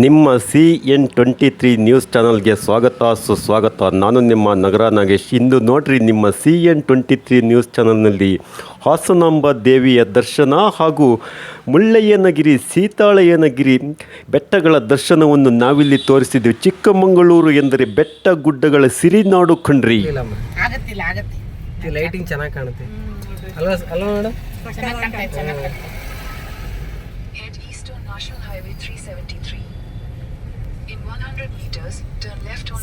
ನಿಮ್ಮ C N twenty three news ಚಾನಲ್ಗೆ ಸ್ವಾಗತ ಸುಸ್ವಾಗತ. ನಾನು ನಿಮ್ಮ ನಗರ ನಾಗೇಶ್. ಇಂದು ನೋಡ್ರಿ ನಿಮ್ಮ C N twenty three news ಚಾನಲ್ನಲ್ಲಿ ಹಾಸನಾಂಬ ದೇವಿಯ ದರ್ಶನ ಹಾಗೂ ಮುಳ್ಳಯ್ಯನಗಿರಿ ಸೀತಾಳಯ್ಯನಗಿರಿ ಬೆಟ್ಟಗಳ ದರ್ಶನವನ್ನು ನಾವಿಲ್ಲಿ ತೋರಿಸಿದ್ವಿ. ಚಿಕ್ಕಮಗಳೂರು ಎಂದರೆ ಬೆಟ್ಟ ಗುಡ್ಡಗಳ ಸಿರಿನಾಡು ಕಣ್ರಿ ಲೈಟಿಂಗ್ ಚೆನ್ನಾಗಿ ಕಾಣುತ್ತೆ. ಅಲ್ವಾ ಅಲ್ವಾ ಮೇಡಮ್? ಚೆನ್ನಾಗಿ ಕಾಣ್ತಾ ಇದೆ ಚೆನ್ನಾಗಿ ಕಾಣ್ತಾ ಇದೆ. Head Eastern National Highway 373.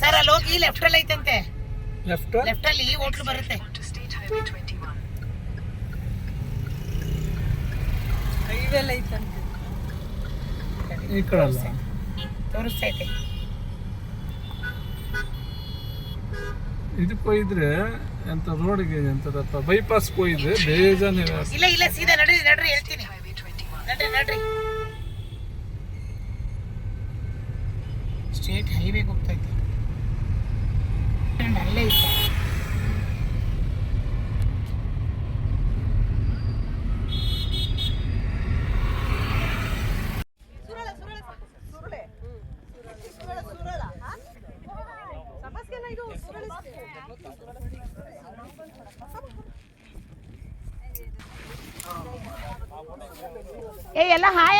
Sir ಅಲ್ಲಿ ಹೋಗಿ ಲೆಫ್ಟ್ ಅಲ್ಲಿ ಐತಂತೆ. ಲೆಫ್ಟ್ ಲೆಫ್ಟ್ ಅಲ್ಲಿ ಹೋಟ್ಲು ಬರುತ್ತೆ. Highway 21. ಈ ಕಡೆ ಅಲ್ಲ. ತೋರಿಸ್ತೈತೆ ಇದಕ್ಕೆ ಹೋಗಿದ್ರೆ ಎಂತ ರೋಡ್ಗೆ ಎಂತ ಬೈಪಾಸ್ ಹೋಗಿದ್ರೆ ಬೇಜಾನೇ ಇಲ್ಲ ಇಲ್ಲ ಸೀದಾ ನಡ್ರಿ ನಡ್ರಿ ಹೇಳ್ತೀನಿ. Highway 21. ನಡ್ರಿ ನಡ್ರಿ. ಸ್ಟ್ರೇಟ್ ಹೈವೇಗೆ ಹೋಗ್ತೈತೆ ಅಲ್ಲೇ ಇತ್ತು ಏ ಎಲ್ಲ ಹಾಯ್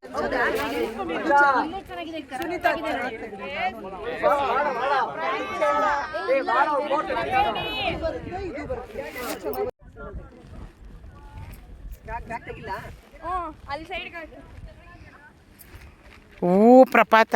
ಓ ಪ್ರಪಾತ.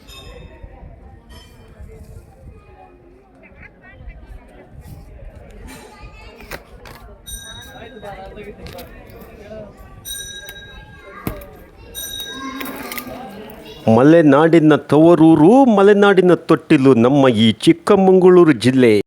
ಮಲೆನಾಡಿನ ತವರೂರು ಮಲೆನಾಡಿನ ತೊಟ್ಟಿಲು ನಮ್ಮ ಈ ಚಿಕ್ಕಮಗಳೂರು ಜಿಲ್ಲೆ.